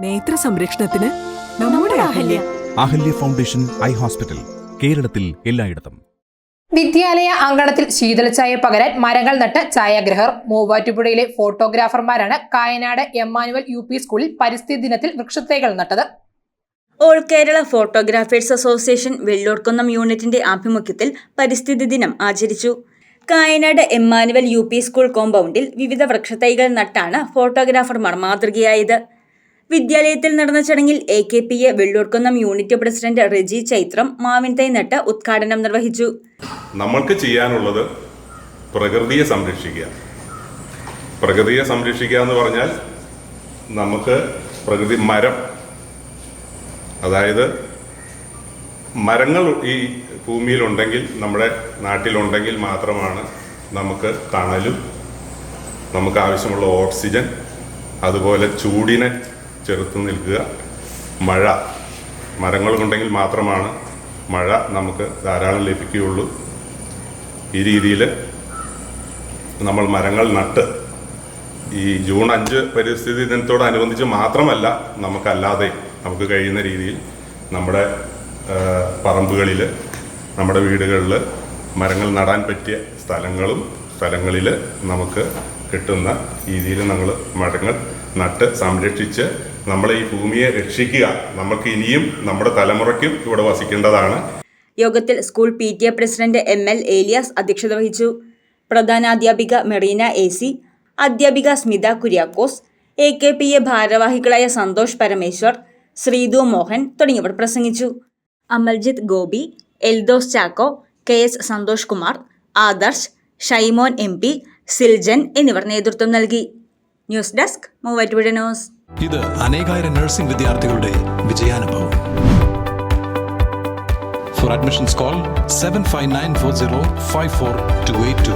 നേത്ര സംരക്ഷണത്തിന് നമ്മുടെ Ahalya. Ahalya. Foundation eye hospital കേരളത്തിൽ എല്ലായിടത്തും. വിദ്യാലയ അങ്കണത്തിൽ ശീതളച്ചായ പകരാൻ മരങ്ങൾ നട്ട് ഛായാഗ്രഹർ. മൂവാറ്റുപുഴയിലെ ഫോട്ടോഗ്രാഫർമാരാണ് കായനാട് എമ്മാനുവൽ യു പി സ്കൂളിൽ പരിസ്ഥിതി ദിനത്തിൽ വൃക്ഷത്തൈകൾ നട്ടത്. All Kerala photographers association Vellorkunnam യൂണിറ്റിന്റെ ആഭിമുഖ്യത്തിൽ പരിസ്ഥിതി ദിനം ആചരിച്ചു. Kayanad Emmanuel U P school കോമ്പൗണ്ടിൽ വിവിധ വൃക്ഷത്തൈകൾ നട്ടാണ് ഫോട്ടോഗ്രാഫർമാർ മാതൃകയായത്. വിദ്യാലയത്തിൽ നടന്ന ചടങ്ങിൽ A K P A Vellurkunnam unit president Reji Chaithram മാവിൻ തൈ നട്ട് ഉദ്ഘാടനം നിർവഹിച്ചു. നമ്മൾക്ക് ചെയ്യാനുള്ളത് പ്രകൃതിയെ സംരക്ഷിക്കുക. പ്രകൃതിയെ സംരക്ഷിക്കുക എന്ന് പറഞ്ഞാൽ നമുക്ക് പ്രകൃതി മരം അതായത് മരങ്ങൾ ഈ ഭൂമിയിലുണ്ടെങ്കിൽ നമ്മുടെ നാട്ടിലുണ്ടെങ്കിൽ മാത്രമാണ് നമുക്ക് തണലും നമുക്ക് ആവശ്യമുള്ള ഓക്സിജൻ അതുപോലെ ചൂടിനെ ചെറുത്തു നിൽക്കുക. മഴ. മരങ്ങളുണ്ടെങ്കിൽ മാത്രമാണ് മഴ നമുക്ക് ധാരാളം ലഭിക്കുകയുള്ളൂ. ഈ രീതിയിൽ നമ്മൾ മരങ്ങൾ നട്ട് ഈ ജൂൺ അഞ്ച് പരിസ്ഥിതി ദിനത്തോടനുബന്ധിച്ച് മാത്രമല്ല നമുക്കല്ലാതെ നമുക്ക് കഴിയുന്ന രീതിയിൽ നമ്മുടെ പറമ്പുകളിൽ നമ്മുടെ വീടുകളിൽ മരങ്ങൾ നടാൻ പറ്റിയ സ്ഥലങ്ങളും സ്ഥലങ്ങളിൽ നമുക്ക് കിട്ടുന്ന രീതിയിൽ നമ്മൾ മരങ്ങൾ നട്ട് സംരക്ഷിച്ച് നമ്മളെ ഈ ഭൂമിയെ രക്ഷിക്കുക. നമുക്ക് ഇനിയും നമ്മുടെ തലമുറയ്ക്കും ഇവിടെ വസിക്കേണ്ടതാണ്. യോഗത്തിൽ school P T A president M L Elias അധ്യക്ഷത വഹിച്ചു. പ്രധാനാധ്യാപിക മെറീന എ സി അധ്യാപിക Smitha Kuriakose A K P A ഭാരവാഹികളായ സന്തോഷ് പരമേശ്വർ ശ്രീതു മോഹൻ തുടങ്ങിയവർ പ്രസംഗിച്ചു. Amaljith Gopi Eldhose Chacko K S Santhosh Kumar Adarsh Shymon M P Siljan എന്നിവർ നേതൃത്വം നൽകി. News desk Muvattupuzha news. ഇത് അനേകായിരം നഴ്സിംഗ് വിദ്യാർത്ഥികളുടെ വിജയാനുഭവം. For admissions call seven five nine four zero five four two eight two